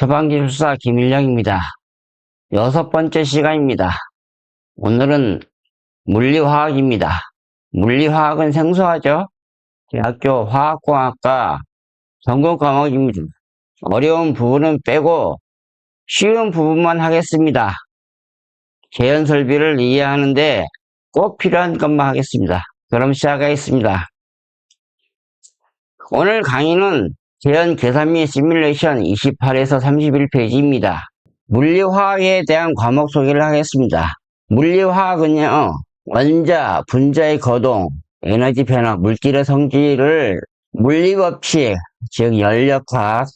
소방기술사 김일령입니다. 여섯 번째 시간입니다. 오늘은 물리화학입니다. 물리화학은 생소하죠? 대학교 화학공학과 전공 과목입니다. 어려운 부분은 빼고 쉬운 부분만 하겠습니다. 재현 설비를 이해하는데 꼭 필요한 것만 하겠습니다. 그럼 시작하겠습니다. 오늘 강의는 재현 계산 및 시뮬레이션 28에서 31페이지입니다. 물리화학에 대한 과목 소개를 하겠습니다. 물리화학은요, 원자, 분자의 거동, 에너지 변화, 물질의 성질을 물리법칙, 즉 연력학,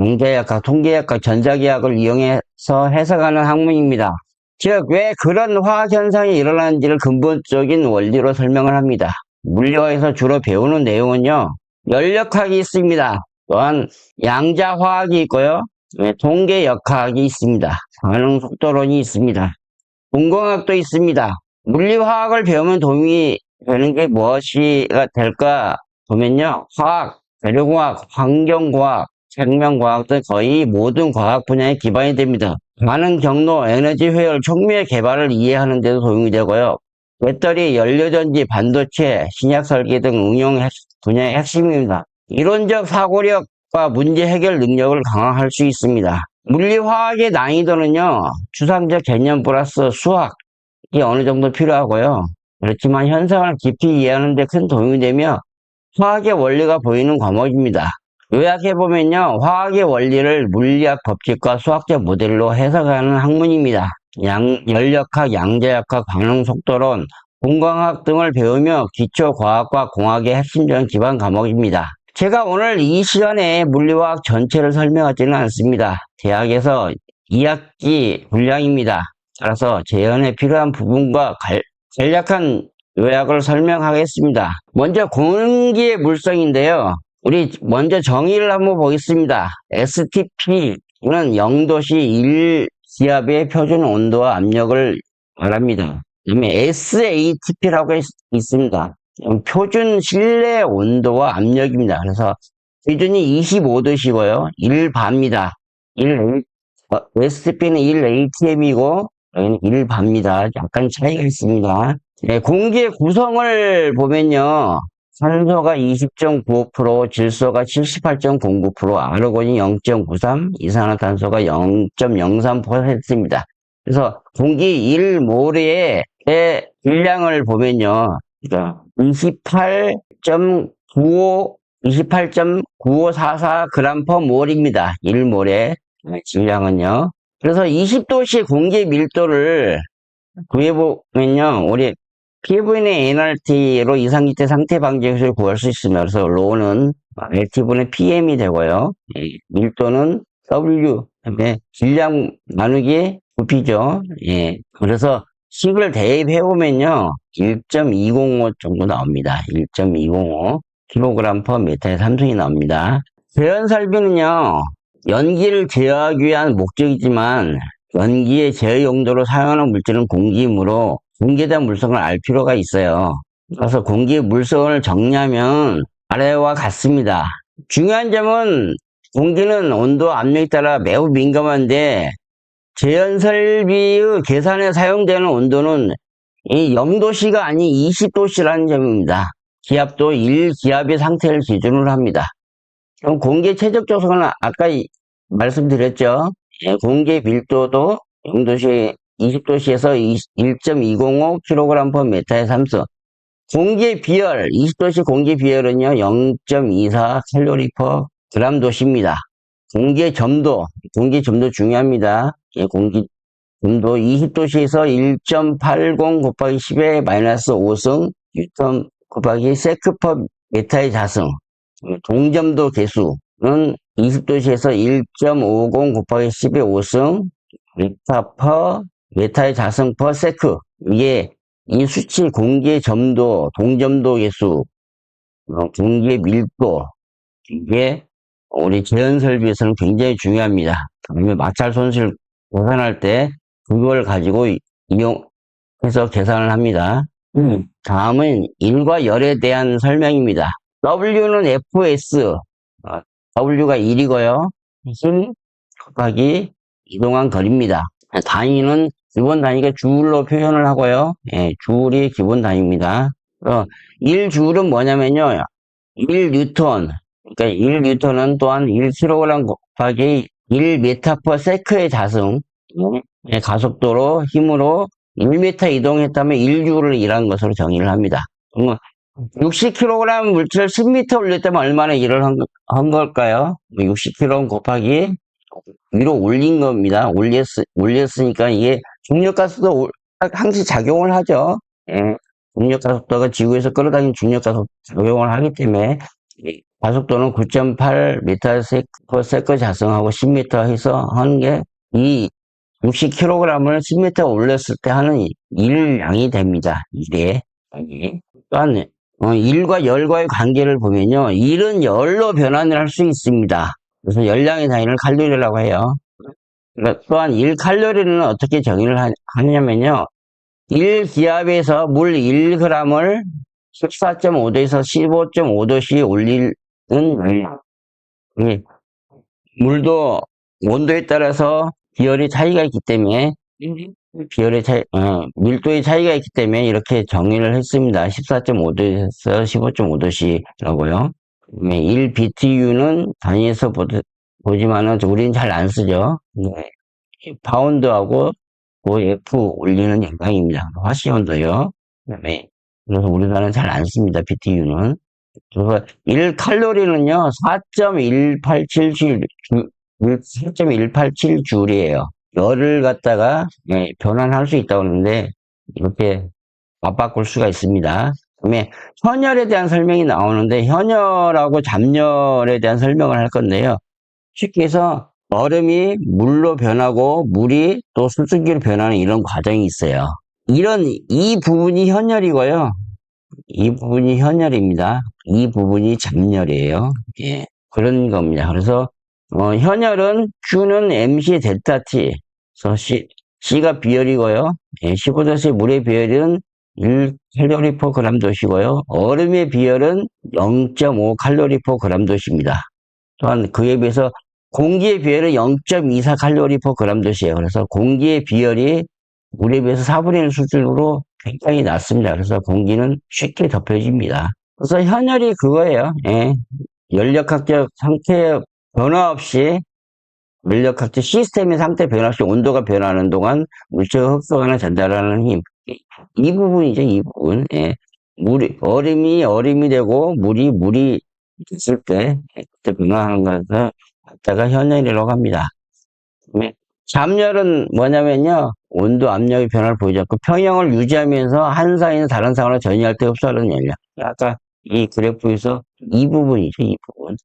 양자역학, 통계역학, 전자기학을 이용해서 해석하는 학문입니다. 즉, 왜 그런 화학 현상이 일어나는지를 근본적인 원리로 설명을 합니다. 물리화에서 주로 배우는 내용은요, 연력학이 있습니다. 또한 양자화학이 있고요. 네, 통계역학이 있습니다. 반응 속도론이 있습니다. 공공학도 있습니다. 물리화학을 배우면 도움이 되는 게 무엇이가 될까 보면요. 화학, 재료공학, 환경공학, 생명과학 등 거의 모든 과학 분야의 기반이 됩니다. 많은 경로, 에너지 회열, 촉매의 개발을 이해하는 데도 도움이 되고요. 배터리, 연료전지, 반도체, 신약 설계 등 응용 핵- 분야의 핵심입니다. 이론적 사고력과 문제 해결 능력을 강화할 수 있습니다. 물리화학의 난이도는요, 추상적 개념 플러스 수학이 어느 정도 필요하고요. 그렇지만 현상을 깊이 이해하는 데 큰 도움이 되며 화학의 원리가 보이는 과목입니다. 요약해보면요, 화학의 원리를 물리학 법칙과 수학적 모델로 해석하는 학문입니다. 양, 연력학, 양자역학, 반응속도론, 공광학 등을 배우며 기초과학과 공학의 핵심적인 기반 과목입니다. 제가 오늘 이 시간에 물리화학 전체를 설명하지는 않습니다. 대학에서 2학기 분량입니다. 따라서 재현에 필요한 부분과 갈- 간략한 요약을 설명하겠습니다. 먼저 공기의 물성인데요. 우리 먼저 정의를 한번 보겠습니다. STP는 0도시 1기압의 표준 온도와 압력을 말합니다. 그다음에 SATP라고 있습니다. 표준 실내 온도와 압력입니다. 그래서 기준이 25도시고요. 1바입니다. 1 STP는 1ATM이고 여기는 1바입니다. 약간 차이가 있습니다. 네, 공기의 구성을 보면요. 산소가 20.95%, 질소가 78.09%, 아르곤이 0.93, 이산화탄소가 0.03%입니다. 그래서 공기 1모레의 질량을 보면요. 28.95, 28.9544g per 몰입니다. 1몰의 질량은요. 그래서 20도씨 공기 밀도를 구해보면요. 우리 PVN의 NRT로 이상기체 상태 방지 기술을 구할 수 있습니다. 그래서 로는 LT분의 PM이 되고요. 예, 밀도는 W, 그다음에 질량 나누기 부피죠. 예. 그래서 식을 대입해 보면요. 1.205 정도 나옵니다. 1.205 kg per m의 삼성이 나옵니다. 재현 설비는요. 연기를 제어하기 위한 목적이지만 연기의 제어 용도로 사용하는 물질은 공기이므로 대한 물성을 알 필요가 있어요. 그래서 공기의 물성을 정리하면 아래와 같습니다. 중요한 점은 공기는 온도, 압력에 따라 매우 민감한데 재현설비의 계산에 사용되는 온도는 이 0도씨가 아닌 20도씨라는 점입니다. 기압도 1기압의 상태를 기준으로 합니다. 그럼 공기의 최적 조성은 아까 이- 말씀드렸죠. 예, 공기의 밀도도 0도씨, 20도씨에서 1.205 kg per m의 삼수. 공기의 비열, 20도씨 공기 비열은요, 0.24 칼로리 per 그람 도시입니다. 공기의 점도, 공기 점도 중요합니다. 예, 공기 점도 20도씨에서 1.80 곱하기 10의 마이너스 5승, 6점 곱하기 세크 퍼 메타의 자승, 동점도 개수는 20도시에서 1.50 곱하기 10의 5승, 메타 퍼 메타의 자승 퍼 세크. 이게 이 수치 공기의 점도, 동점도 개수, 어, 공기의 밀도, 이게 우리 재현 설비에서는 굉장히 중요합니다. 그러면 마찰 손실 계산할 때 그걸 가지고 이- 이용해서 계산을 합니다. 음, 다음은 일과 열에 대한 설명입니다. W는 FS, 어, W가 1이고요. 힘, 곱하기 이동한 거리입니다. 단위는 기본 단위가 줄로 표현을 하고요. 예, 줄이 기본 단위입니다. 어, 1줄은 뭐냐면요. 1뉴턴. 그러니까 1뉴턴은 또한 1kg 곱하기 1m/s의 자승. 예, 가속도로 힘으로 1m 이동했다면 1줄을 일한 것으로 정의를 합니다. 그러면 60kg 물질을 10m 올렸다면 얼마나 일을 한, 한 걸까요? 60kg 곱하기 위로 올린 겁니다. 올렸, 올렸으니까 이게 중력가속도 항시 작용을 하죠. 예. 중력가속도가 지구에서 끌어당긴 중력가속 작용을 하기 때문에 이 가속도는 9.8m/s 자승하고 10m 해서 하는 게 이 60kg을 10m 올렸을 때 하는 일량이 됩니다. 일에. 또한 어, 일과 열과의 관계를 보면요. 일은 열로 변환을 할 수 있습니다. 그래서 열량의 단위를 칼로리라고 해요. 그러니까 또한 1칼로리는 어떻게 정의를 하, 하냐면요. 1기압에서 물 1g을 14.5도에서 15.5도씩 올리 는 열량. 이 물도 온도에 따라서 비열의 차이가 있기 때문에 비열의 차이, 어, 밀도의 차이가 있기 때문에 이렇게 정의를 했습니다. 14.5도에서 15.5도씩이라고요. 1BTU는 단위에서 보, 보지만은 우리는 잘 안 쓰죠. 네. 파운드하고 그 F 올리는 양강입니다. 화시 온도요. 그다음에 그래서 우리나라는 잘 안 씁니다. BTU는. 그래서 1칼로리는요, 4.187줄, 4.187줄이에요. 열을 갖다가 예, 변환할 수 있다고 하는데 이렇게 맞바꿀 수가 있습니다. 그 다음에 현열에 대한 설명이 나오는데 현열하고 잠열에 대한 설명을 할 건데요. 쉽게 해서 얼음이 물로 변하고 물이 또 수증기로 변하는 이런 과정이 있어요. 이런 이 부분이 현열이고요. 이 부분이 현열입니다. 이 부분이 잠열이에요. 예, 그런 겁니다. 그래서 어, 현열은 Q는 MC 델타 T. 그래서 C, C가 비열이고요. 예, 15도씨 물의 비열은 1칼로리 퍼 그램 도시고요. 얼음의 비열은 0.5 칼로리 퍼 그램 도시입니다. 또한 그에 비해서 공기의 비열은 0.24 칼로리 퍼 그램 도시예요. 그래서 공기의 비열이 물에 비해서 4분의 1 수준으로 굉장히 낮습니다. 그래서 공기는 쉽게 덮여집니다. 그래서 현열이 그거예요. 예. 연력학적 상태 변화 없이 물력학적 시스템의 상태 변화 없이 온도가 변하는 동안 물체가 흡수하거나 전달하는 힘. 이 부분이죠, 이 부분. 예. 물이, 얼음이 얼음이 되고, 물이 물이 됐을 때, 그때 변화하는 것을 갖다가 현열이라고 합니다. 그다음에 잠열은 뭐냐면요, 온도, 압력의 변화를 보이지 않고 평형을 유지하면서 한 상이나 다른 상으로 전이할 때 흡수하는 열량. 아까 이 그래프에서 이 부분이죠, 이 부분.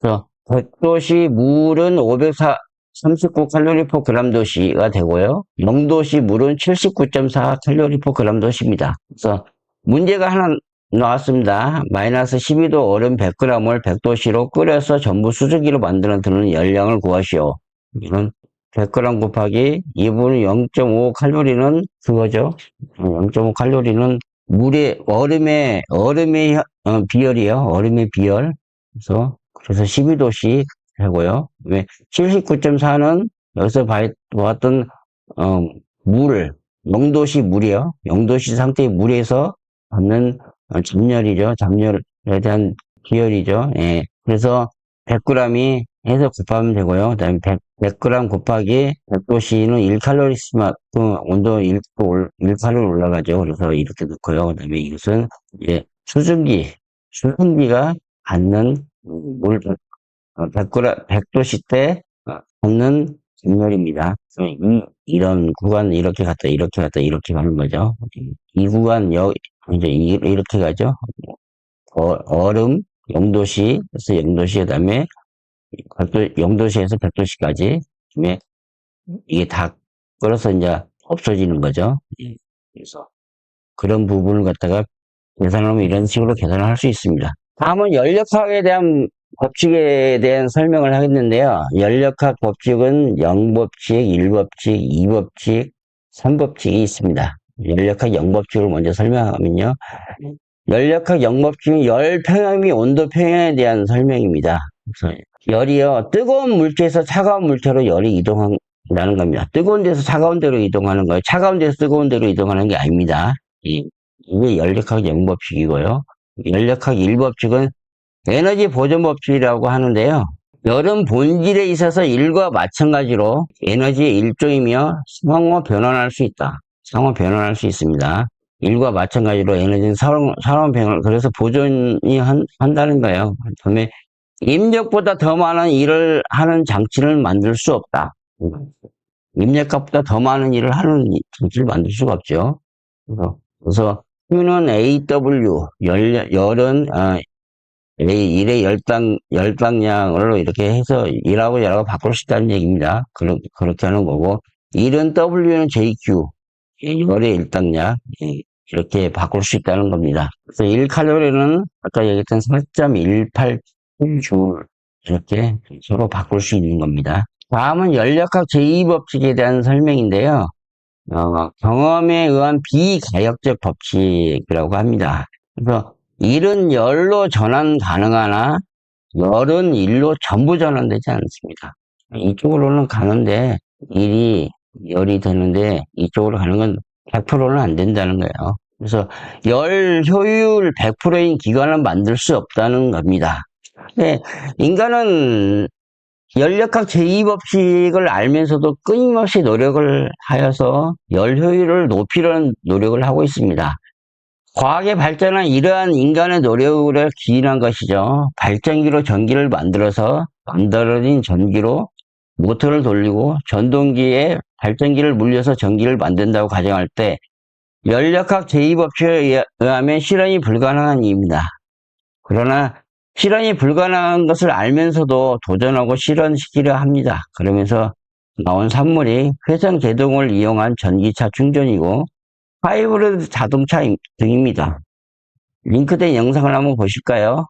그래서 100도씨 물은 539 칼로리 퍼 그램 도시가 되고요. 0도씨 물은 79.4 칼로리 퍼 그램 도시입니다. 그래서 문제가 하나 나왔습니다. 마이너스 12도 얼음 100g을 100도씨로 끓여서 전부 수증기로 만드는 드는 열량을 구하시오. 이는 100g 곱하기 2분의 0.5 칼로리는 그거죠. 0.5 칼로리는 물의 얼음의 얼음의 어, 비열이요. 얼음의 비열. 그래서 그래서 12도씩 하고요. 왜 79.4는 여기서 보았던 어, 물, 0도씨 물이요. 0도씨 상태의 물에서 받는 어, 잠열이죠. 잠열에 대한 비열이죠. 예. 그래서 100g이 해서 곱하면 되고요. 그 다음에 100, 100g 곱하기 100도씨는 1칼로리만큼 온도 1, 1칼로리 올라가죠. 그래서 이렇게 넣고요. 그 다음에 이것은 이제 수증기, 수증기가 받는 물 100g, 100도씨 때 받는 정렬입니다. 이, 이런 구간 이렇게 갔다 이렇게 갔다 이렇게 가는 거죠. 이 구간 여 이제 이, 이렇게 가죠. 어, 얼음 0도씨 그래서 0도씨 그다음에 100도, 0도씨에서 100도씨까지 그다음에 이게 다 끓어서 이제 없어지는 거죠. 예. 그래서 그런 부분을 갖다가 계산하면 이런 식으로 계산을 할 수 있습니다. 다음은 연력학에 대한 법칙에 대한 설명을 하겠는데요. 연력학 법칙은 0법칙, 1법칙, 2법칙, 3법칙이 있습니다. 연력학 0법칙을 먼저 설명하면요. 연력학 0법칙은 열 평형이 온도 평형에 대한 설명입니다. 열이요, 뜨거운 물체에서 차가운 물체로 열이 이동한다는 겁니다. 뜨거운 데서 차가운 데로 이동하는 거예요. 차가운 데서 뜨거운 데로 이동하는 게 아닙니다. 이, 이게 연력학 영법칙이고요. 연력학 1법칙은 에너지 보존 법칙이라고 하는데요. 열은 본질에 있어서 일과 마찬가지로 에너지의 일종이며 상호 변환할 수 있다. 상호 변환할 수 있습니다. 일과 마찬가지로 에너지는 상호 변환, 그래서 보존이 한, 한다는 거예요. 그다음에 입력보다 더 많은 일을 하는 장치를 만들 수 없다. 입력값보다 더 많은 일을 하는 장치를 만들 수가 없죠. 그래서, 그래서 Q는 AW, 열, 열은, 아, A, 일의 열당, 열당량으로 이렇게 해서 일하고 열하고 바꿀 수 있다는 얘기입니다. 그렇, 그렇게 하는 거고, 일은 W는 JQ, 열의 일당량, 예, 이렇게 바꿀 수 있다는 겁니다. 그래서 1칼로리는 아까 얘기했던 4.18줄, 이렇게 서로 바꿀 수 있는 겁니다. 다음은 연력학 제2법칙에 대한 설명인데요. 어, 경험에 의한 비가역적 법칙이라고 합니다. 그래서 일은 열로 전환 가능하나 열은 일로 전부 전환되지 않습니다. 이쪽으로는 가는데 일이 열이 되는데 이쪽으로 가는 건 100%는 안 된다는 거예요. 그래서 열 효율 100%인 기관을 만들 수 없다는 겁니다. 네, 인간은 연력학 제2법칙을 알면서도 끊임없이 노력을 하여서 열 효율을 높이려는 노력을 하고 있습니다. 과학의 발전은 이러한 인간의 노력을 기인한 것이죠. 발전기로 전기를 만들어서 만들어진 전기로 모터를 돌리고 전동기에 발전기를 물려서 전기를 만든다고 가정할 때 연력학 제2법칙에 의하면 실현이 불가능한 일입니다. 그러나 실현이 불가능한 것을 알면서도 도전하고 실현시키려 합니다. 그러면서 나온 산물이 회전 제동을 이용한 전기차 충전이고 하이브리드 자동차 등입니다. 링크된 영상을 한번 보실까요?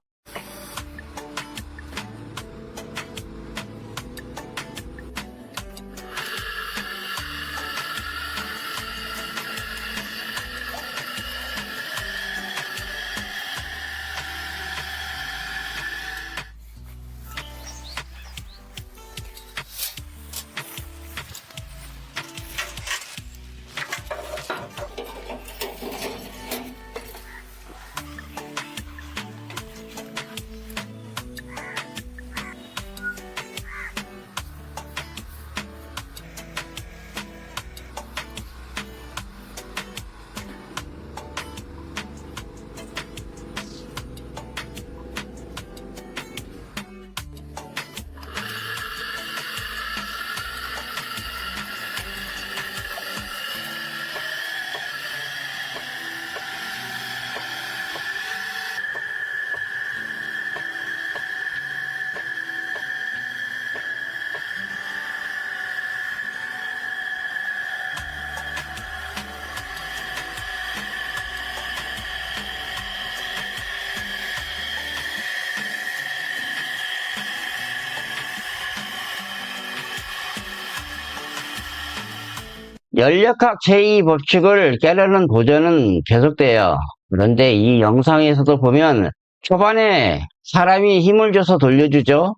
연력학 제2 법칙을 깨려는 도전은 계속돼요. 그런데 이 영상에서도 보면 초반에 사람이 힘을 줘서 돌려주죠.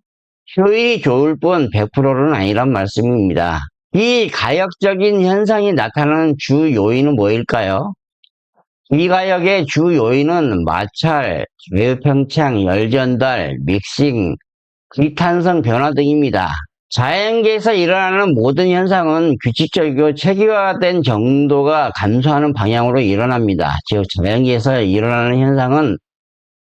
효율이 좋을 뿐 100%는 아니란 말씀입니다. 이 가역적인 현상이 나타나는 주 요인은 뭐일까요? 이 가역의 주 요인은 마찰, 외평창, 열전달, 믹싱, 기탄성 변화 등입니다. 자연계에서 일어나는 모든 현상은 규칙적이고 체계화된 정도가 감소하는 방향으로 일어납니다. 즉 자연계에서 일어나는 현상은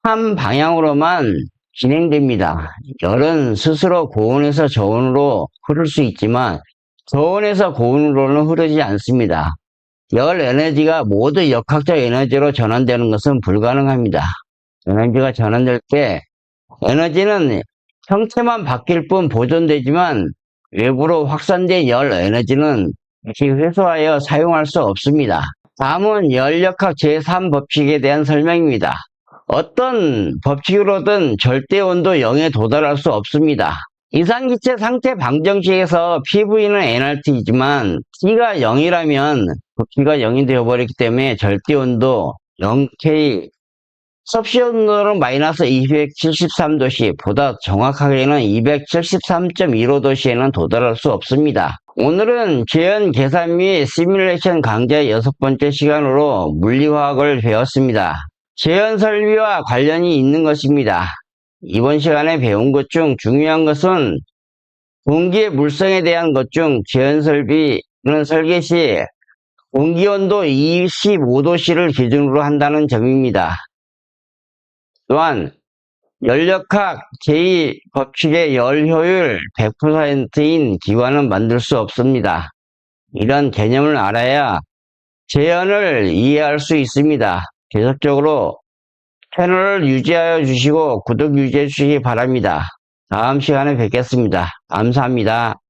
한 방향으로만 진행됩니다. 열은 스스로 고온에서 저온으로 흐를 수 있지만 저온에서 고온으로는 흐르지 않습니다. 열 에너지가 모두 역학적 에너지로 전환되는 것은 불가능합니다. 에너지가 전환될 때 에너지는 형태만 바뀔 뿐 보존되지만 외부로 확산된 열 에너지는 다시 회수하여 사용할 수 없습니다. 다음은 열역학 제3법칙에 대한 설명입니다. 어떤 법칙으로든 절대 온도 0에 도달할 수 없습니다. 이상기체 상태 방정식에서 PV는 nRT이지만 T가 0이라면 T가 0이 되어버렸기 때문에 절대 온도 0K 섭씨 온도는 마이너스 273도씨, 보다 정확하게는 273.15도씨에는 도달할 수 없습니다. 오늘은 재현 계산 및 시뮬레이션 강좌 여섯 번째 시간으로 물리화학을 배웠습니다. 재현 설비와 관련이 있는 것입니다. 이번 시간에 배운 것 중 중요한 것은 공기의 물성에 대한 것 중 재현 설비는 설계 시 공기 온도 25도씨를 기준으로 한다는 점입니다. 또한 연력학 제2법칙의 열 효율 100%인 기관은 만들 수 없습니다. 이런 개념을 알아야 재현을 이해할 수 있습니다. 계속적으로 채널을 유지하여 주시고 구독 유지해 주시기 바랍니다. 다음 시간에 뵙겠습니다. 감사합니다.